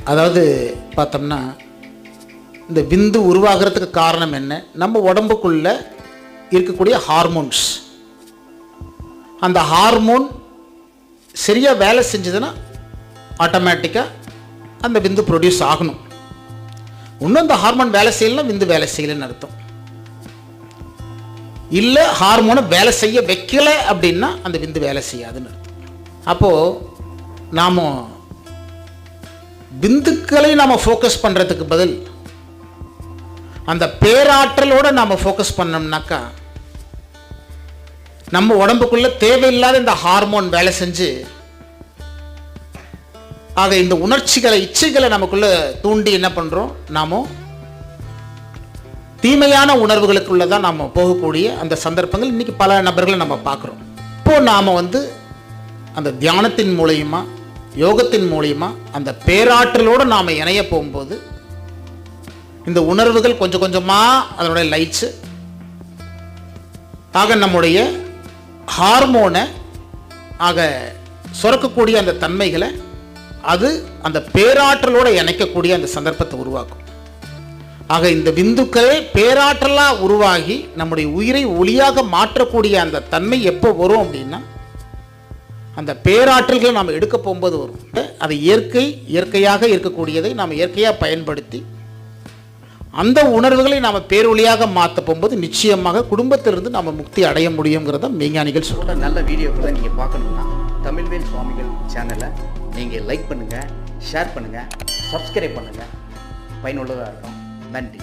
அதாவது பார்த்தோம்னா இந்த விந்து உருவாகிறதுக்கு காரணம் என்ன? நம்ம உடம்புக்குள்ள இருக்கக்கூடிய ஹார்மோன்ஸ். அந்த ஹார்மோன் சரியாக வேலை செஞ்சதுன்னா ஆட்டோமேட்டிக்காக அந்த விந்து ப்ரொடியூஸ் ஆகணும். இன்னும் அந்த ஹார்மோன் வேலை செய்யலைன்னா விந்து வேலை செய்யலைன்னு அர்த்தம். இல்லை ஹார்மோனை வேலை செய்ய வைக்கல அப்படின்னா அந்த விந்து வேலை செய்யாதுன்னு அர்த்தம். அப்போது நாம் விந்துக்களை நாம் ஃபோக்கஸ் பண்ணுறதுக்கு பதில். அந்த பேராற்றலோடு நாம் ஃபோக்கஸ் பண்ணோம்னாக்கா நம்ம உடம்புக்குள்ளே தேவையில்லாத இந்த ஹார்மோன் வேலை செஞ்சு ஆக இந்த உணர்ச்சிகளை இச்சைகளை நமக்குள்ளே தூண்டி என்ன பண்ணுறோம் நாம தீமையான உணர்வுகளுக்குள்ளே தான் நாம் போகக்கூடிய அந்த சந்தர்ப்பங்கள். இன்றைக்கி பல நபர்களை நம்ம பார்க்குறோம். இப்போ நாம் வந்து அந்த தியானத்தின் மூலயமா யோகத்தின் மூலியமா அந்த பேராற்றலோடு நாம் இணைய போகும்போது இந்த உணர்வுகள் கொஞ்சம் கொஞ்சமாக அதனுடைய லைட்ஸு ஆக நம்முடைய ஹார்மோனை ஆக சுரக்கக்கூடிய அந்த தன்மைகளை அது அந்த பேராற்றலோடு இணைக்கக்கூடிய அந்த சந்தர்ப்பத்தை உருவாக்கும். ஆக இந்த விந்துக்களே பேராற்றலாக உருவாகி நம்முடைய உயிரை ஒளியாக மாற்றக்கூடிய அந்த தன்மை எப்போ வரும் அப்படின்னா அந்த பேராற்றல்களை நாம் எடுக்க போகும்போது வரும். அது இயற்கை இயற்கையாக இருக்கக்கூடியதை நாம் இயற்கையாக பயன்படுத்தி அந்த உணர்வுகளை நாம் பேரொழியாக மாற்ற போகும்போது நிச்சயமாக குடும்பத்திலிருந்து நாம் முக்தி அடைய முடியுங்கிறத மெய்ஞானிகள் சொல்கிற நல்ல வீடியோக்களை நீங்கள் பார்க்கணும்னா தமிழ்வேல் சுவாமிகள் சேனலை நீங்கள் லைக் பண்ணுங்கள் ஷேர் பண்ணுங்கள் சப்ஸ்கிரைப் பண்ணுங்கள் பயனுள்ளதாக இருக்கும். நன்றி.